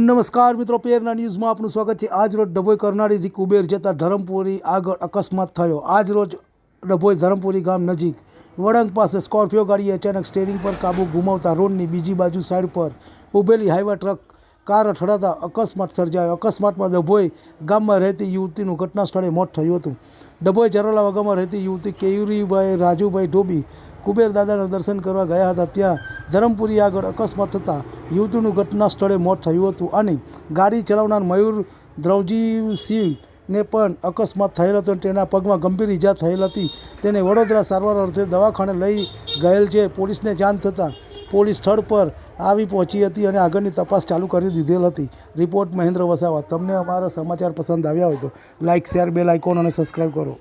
નમસ્કાર મિત્રો પેરના ન્યૂઝમાં આપનું સ્વાગત છે. આજ રોજ ડભોઈ કરનાળીથી કુબેર, જતાં ધરમપુરી આગળ અકસ્માત થયો. આજ રોજ ડભોઈ ધરમપુરી ગામ નજીક વળંગ પાસે સ્કોર્પિયો ગાડીએ અચાનક સ્ટેરિંગ પર કાબુ ગુમાવતા રોડની બીજી બાજુ સાઈડ પર ઊભેલી હાઈવા ટ્રક કાર અથડાતા અકસ્માત સર્જાયો. અકસ્માતમાં ડભોઈ ગામમાં રહેતી યુવતીનું ઘટના સ્થળે મોત થયું હતું. ડભોઈ જરોલા ગામમાં રહેતી યુવતી કેયુરીભાઈ રાજુભાઈ ઢોબી કુબેર દાદાના દર્શન કરવા ગયા હતા ત્યાં. ધરમપુરી આગળ અકસ્માત થતાં યુવતીનું ઘટના સ્થળે મોત થયું હતું અને ગાડી ચલાવનાર મયુર દ્રવજીવસિંહને પણ અકસ્માત થયેલ હતો અને તેના પગમાં ગંભીર ઈજા થયેલ હતી. તેને વડોદરા સારવાર અર્થે દવાખાને લઈ ગયેલ છે. પોલીસને જાણ થતાં પોલીસ સ્થળ પર આવી પહોંચી હતી અને આગળની તપાસ ચાલુ કરી દીધેલ હતી. રિપોર્ટ મહેન્દ્ર વસાવા. તમને અમારા સમાચાર પસંદ આવ્યા હોય તો લાઇક શેર, બેલ આઇકોન અને સબસ્ક્રાઈબ કરો.